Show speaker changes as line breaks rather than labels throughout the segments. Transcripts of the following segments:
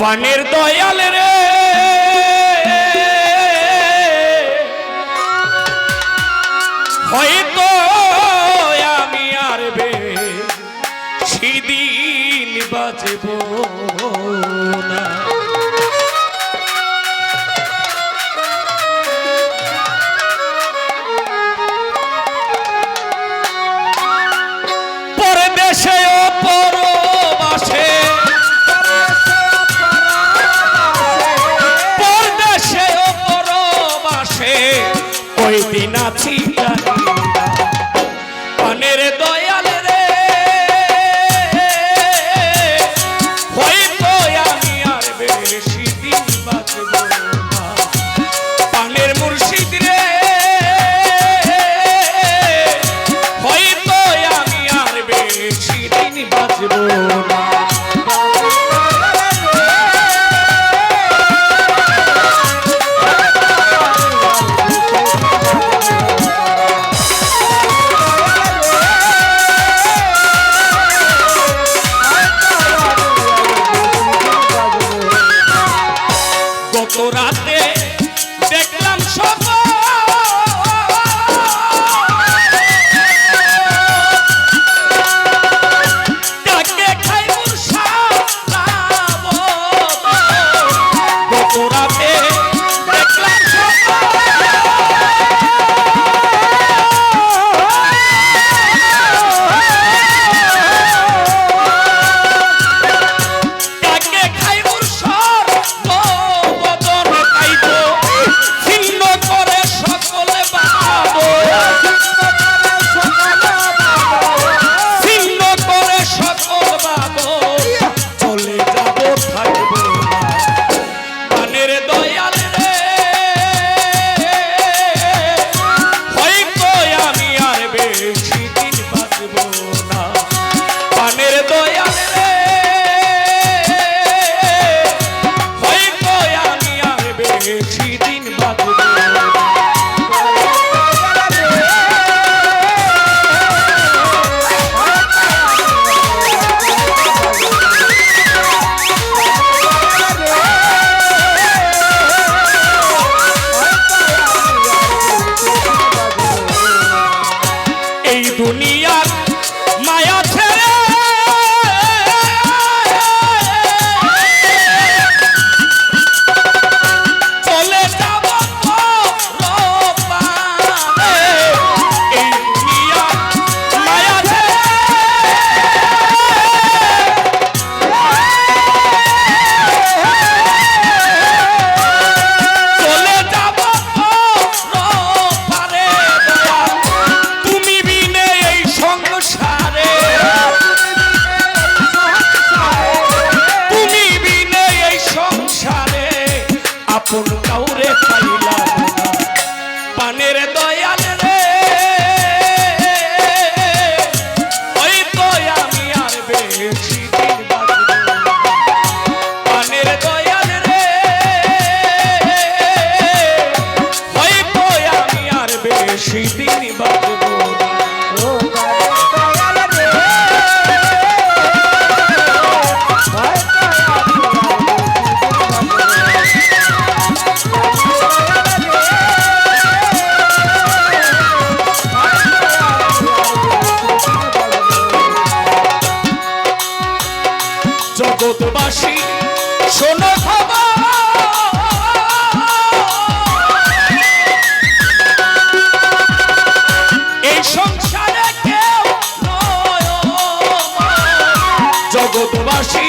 পানির দয়াল রে। হয়তো আমি আরবে সিদিন বাজবো। Tea. জগৎবাসী শোনো এই সংসারে কেউ জগৎবাসী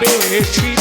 beber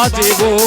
আমি আর বেশি দিন বাজব